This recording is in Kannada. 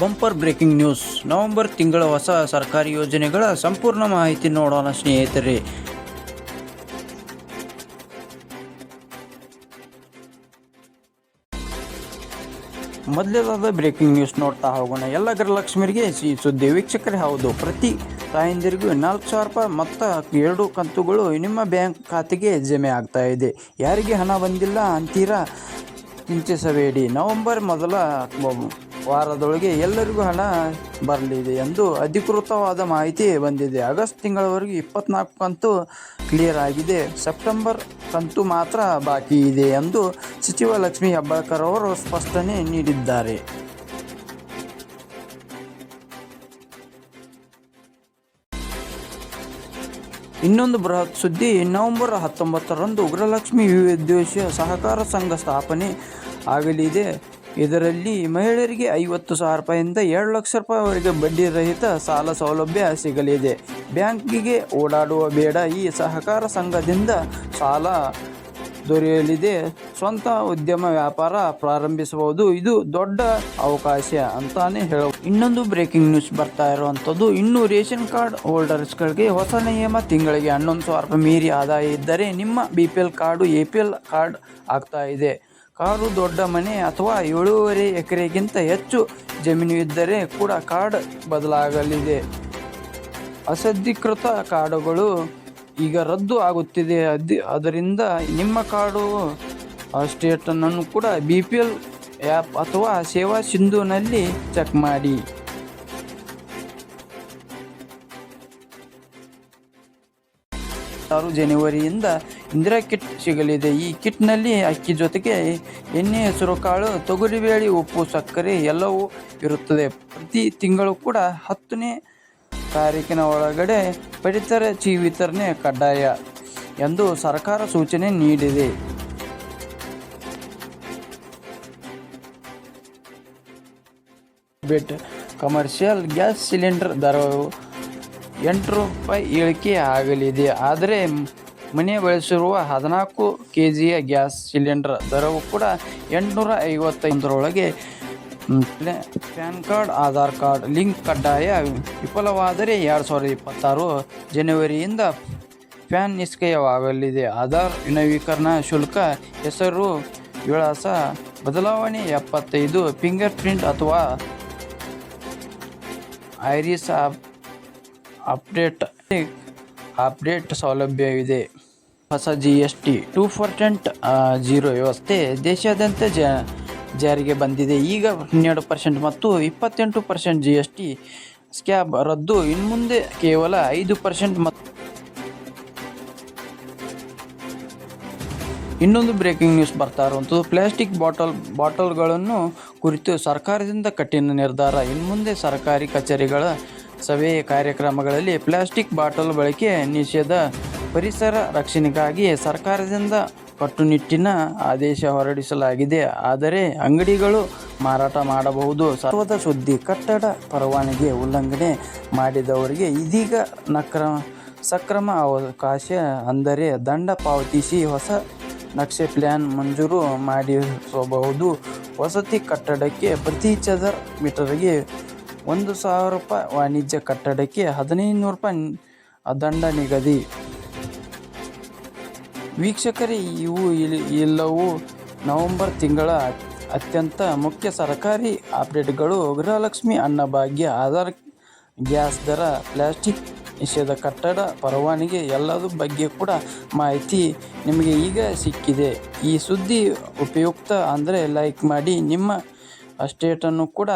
Bumper breaking news. ನವೆಂಬರ್ ತಿಂಗಳ ಹೊಸ ಸರ್ಕಾರಿ ಯೋಜನೆಗಳ ಸಂಪೂರ್ಣ ಮಾಹಿತಿ ನೋಡೋಣ ಸ್ನೇಹಿತರೆ. ಮೊದಲೇದಾದ ಬ್ರೇಕಿಂಗ್ ನ್ಯೂಸ್ ನೋಡ್ತಾ ಹೋಗೋಣ. ಎಲ್ಲ ಗೃಹಲಕ್ಷ್ಮಿಯರಿಗೆ ಈ ಸುದ್ದಿ ವೀಕ್ಷಕರೇ ಹೌದು. ಪ್ರತಿ ತಾಯಂದಿರಿಗೂ ನಾಲ್ಕು ಸಾವಿರ ರೂಪಾಯಿ ಮೊತ್ತ ಎರಡು ಕಂತುಗಳು ನಿಮ್ಮ ಬ್ಯಾಂಕ್ ಖಾತೆಗೆ ಜಮೆ ಆಗ್ತಾ ಇದೆ. ಯಾರಿಗೆ ಹಣ ಬಂದಿಲ್ಲ ಅಂತೀರಾ? ಚಿಂತಿಸಬೇಡಿ. ನವೆಂಬರ್ ಮೊದಲ ವಾರದೊಳಗೆ ಎಲ್ಲರಿಗೂ ಹಣ ಬರಲಿದೆ ಎಂದು ಅಧಿಕೃತವಾದ ಮಾಹಿತಿ ಬಂದಿದೆ. ಆಗಸ್ಟ್ ತಿಂಗಳವರೆಗೆ ಇಪ್ಪತ್ನಾಲ್ಕು ಕಂತು ಕ್ಲಿಯರ್ ಆಗಿದೆ. ಸೆಪ್ಟೆಂಬರ್ ಕಂತು ಮಾತ್ರ ಬಾಕಿ ಇದೆ ಎಂದು ಸಚಿವ ಲಕ್ಷ್ಮಿ ಹೆಬ್ಬಾಳ್ಕರ್ ಅವರು ಸ್ಪಷ್ಟನೆ ನೀಡಿದ್ದಾರೆ. ಇನ್ನೊಂದು ಬೃಹತ್ ಸುದ್ದಿ, ನವೆಂಬರ್ ಹತ್ತೊಂಬತ್ತರಂದು ಉಗ್ರಲಕ್ಷ್ಮಿ ವಿವಿದ್ದೇಶ ಸಹಕಾರ ಸಂಘ ಸ್ಥಾಪನೆ ಆಗಲಿದೆ. ಇದರಲ್ಲಿ ಮಹಿಳೆಯರಿಗೆ ಐವತ್ತು ಸಾವಿರ ರೂಪಾಯಿಂದ ಎರಡು ಲಕ್ಷ ರೂಪಾಯಿವರೆಗೆ ಬಡ್ಡಿ ರಹಿತ ಸಾಲ ಸೌಲಭ್ಯ ಸಿಗಲಿದೆ. ಬ್ಯಾಂಕಿಗೆ ಓಡಾಡುವ ಬೇಡ, ಈ ಸಹಕಾರ ಸಂಘದಿಂದ ಸಾಲ ದೊರೆಯಲಿದೆ. ಸ್ವಂತ ಉದ್ಯಮ ವ್ಯಾಪಾರ ಪ್ರಾರಂಭಿಸಬಹುದು, ಇದು ದೊಡ್ಡ ಅವಕಾಶ ಅಂತಾನೆ ಹೇಳ ಇನ್ನೊಂದು ಬ್ರೇಕಿಂಗ್ ನ್ಯೂಸ್ ಬರ್ತಾ ಇರುವಂಥದ್ದು, ಇನ್ನು ರೇಷನ್ ಕಾರ್ಡ್ ಹೋಲ್ಡರ್ಸ್ಗಳಿಗೆ ಹೊಸ ನಿಯಮ, ತಿಂಗಳಿಗೆ ಹನ್ನೊಂದು ಸಾವಿರ ರೂಪಾಯಿ ಮೀರಿ ಆದಾಯ ಇದ್ದರೆ ನಿಮ್ಮ B P L card A P L card ಆಗ್ತಾ ಇದೆ. ಕಾರು ದೊಡ್ಡ ಮನೆ ಅಥವಾ ಏಳೂವರೆ ಎಕರೆಗಿಂತ ಹೆಚ್ಚು ಜಮೀನು ಇದ್ದರೆ ಕೂಡ ಕಾರ್ಡ್ ಬದಲಾಗಲಿದೆ. ಅಸಧಿಕೃತ ಕಾರ್ಡುಗಳು ಈಗ ರದ್ದು ಆಗುತ್ತಿದೆ. ಅದಿ, ಅದರಿಂದ ನಿಮ್ಮ ಕಾರ್ಡು ಸ್ಟೇಟನ್ನು ಕೂಡ ಬಿ ಪಿ ಎಲ್ ಆ್ಯಪ್ ಅಥವಾ ಸೇವಾ ಸಿಂಧುನಲ್ಲಿ ಚೆಕ್ ಮಾಡಿ. ಆರು ಜನವರಿಯಿಂದ ಇಂದಿರಾ ಕಿಟ್ ಸಿಗಲಿದೆ. ಈ ಕಿಟ್ನಲ್ಲಿ ಅಕ್ಕಿ ಜೊತೆಗೆ ಎಣ್ಣೆ ಹೆಸರುಕಾಳು ತೊಗರಿಬೇಳೆ, ಉಪ್ಪು, ಸಕ್ಕರೆ ಎಲ್ಲವೂ ಇರುತ್ತದೆ. ಪ್ರತಿ ತಿಂಗಳು ಕೂಡ ಹತ್ತನೇ ತಾರೀಕಿನ ಒಳಗಡೆ ಪಡಿತರ ಚೀ ವಿತರಣೆ ಕಡ್ಡಾಯ ಎಂದು ಸರ್ಕಾರ ಸೂಚನೆ ನೀಡಿದೆ. ಬಿಟ್ ಕಮರ್ಷಿಯಲ್ ಗ್ಯಾಸ್ ಸಿಲಿಂಡರ್ ದರವು ಎಂಟು ರೂಪಾಯಿ ಇಳಿಕೆ ಆಗಲಿದೆ. ಆದರೆ ಮನೆ ಬಳಸಿರುವ ಹದಿನಾಲ್ಕು ಕೆ ಜಿಯ ಗ್ಯಾಸ್ ಸಿಲಿಂಡರ್ ದರವು ಕೂಡ ಎಂಟುನೂರ ಐವತ್ತೈದರೊಳಗೆ. PAN card, Aadhaar card, link ಕಡ್ಡಾಯ ವಿಫಲವಾದರೆ ಎರಡು ಸಾವಿರದ ಇಪ್ಪತ್ತಾರು ಜನವರಿಯಿಂದ ಪ್ಯಾನ್ ನಿಷ್ಕ್ರಿಯವಾಗಲಿದೆ. ಆಧಾರ್ ನವೀಕರಣ ಶುಲ್ಕ ಹೆಸರು ವಿಳಾಸ ಬದಲಾವಣೆ ಎಪ್ಪತ್ತೈದು, ಫಿಂಗರ್ ಪ್ರಿಂಟ್ ಅಥವಾ ಐರಿಸ್ ಆಪ್ ಅಪ್ಡೇಟ್ ಅಪ್ಡೇಟ್ ಸೌಲಭ್ಯವಿದೆ. ಹೊಸ G S T two percent zero ವ್ಯವಸ್ಥೆ ದೇಶಾದ್ಯಂತ ಜ, ಜಾರಿಗೆ ಬಂದಿದೆ. ಈಗ ಹನ್ನೆರಡು ಪರ್ಸೆಂಟ್ ಮತ್ತು ಇಪ್ಪತ್ತೆಂಟು percent G S T slab ರದ್ದು. ಇನ್ನು ಮುಂದೆ ಕೇವಲ ಐದು ಪರ್ಸೆಂಟ್ ಮತ್ತು ಇನ್ನೊಂದು ಬ್ರೇಕಿಂಗ್ ನ್ಯೂಸ್ ಬರ್ತಾ ಇರುವಂಥದ್ದು. ಪ್ಲಾಸ್ಟಿಕ್ ಬಾಟಲ್, ಬಾಟಲ್ಗಳನ್ನು ಕುರಿತು ಸರ್ಕಾರದಿಂದ ಕಠಿಣ ನಿರ್ಧಾರ. ಇನ್ನು ಮುಂದೆ ಸರ್ಕಾರಿ ಕಚೇರಿಗಳ ಸಭೆ ಕಾರ್ಯಕ್ರಮಗಳಲ್ಲಿ ಪ್ಲಾಸ್ಟಿಕ್ ಬಾಟಲ್ ಬಳಕೆ ನಿಷೇಧ, ಪರಿಸರ ರಕ್ಷಣೆಗಾಗಿ ಸರ್ಕಾರದಿಂದ ಕಟ್ಟುನಿಟ್ಟಿನ ಆದೇಶ ಹೊರಡಿಸಲಾಗಿದೆ. ಆದರೆ ಅಂಗಡಿಗಳು ಮಾರಾಟ ಮಾಡಬಹುದು. ಸರ್ವದ ಸುದ್ದಿ ಕಟ್ಟಡ ಪರವಾನಗಿ ಉಲ್ಲಂಘನೆ ಮಾಡಿದವರಿಗೆ ಇದೀಗ ನಕ್ರ, ಸಕ್ರಮ ಅವಕಾಶ ಅಂದರೆ ದಂಡ ಪಾವತಿಸಿ ಹೊಸ ನಕ್ಷೆ ಪ್ಲ್ಯಾನ್ ಮಂಜೂರು ಮಾಡಿಸಬಹುದು. ವಸತಿ ಕಟ್ಟಡಕ್ಕೆ ಪ್ರತಿ ಚದರ್ ಮೀಟರ್ಗೆ ಒಂದು ಸಾವಿರ ರೂಪಾಯಿ ವಾಣಿಜ್ಯ ಕಟ್ಟಡಕ್ಕೆ ಹದಿನೈದು ನೂರು ರೂಪಾಯಿ ದಂಡ ನಿಗದಿ. ವೀಕ್ಷಕರೇ, ಇವು ಎಲ್ಲವೂ ನವೆಂಬರ್ ತಿಂಗಳ ಅತ್ಯಂತ ಮುಖ್ಯ ಸರ್ಕಾರಿ ಅಪ್ಡೇಟ್ಗಳು ಗೃಹಲಕ್ಷ್ಮಿ ಅನ್ನಭಾಗ್ಯ ಆಧಾರ್ ಗ್ಯಾಸ್ ದರ, ಪ್ಲಾಸ್ಟಿಕ್ ನಿಷೇಧ ಕಟ್ಟಡ ಪರವಾನಿಗೆ ಎಲ್ಲದ ಬಗ್ಗೆ ಕೂಡ ಮಾಹಿತಿ ನಿಮಗೆ ಈಗ ಸಿಕ್ಕಿದೆ. ಈ ಸುದ್ದಿ ಉಪಯುಕ್ತ ಅಂದರೆ ಲೈಕ್ ಮಾಡಿ ನಿಮ್ಮ ಸ್ಟೇಟನ್ನು ಕೂಡ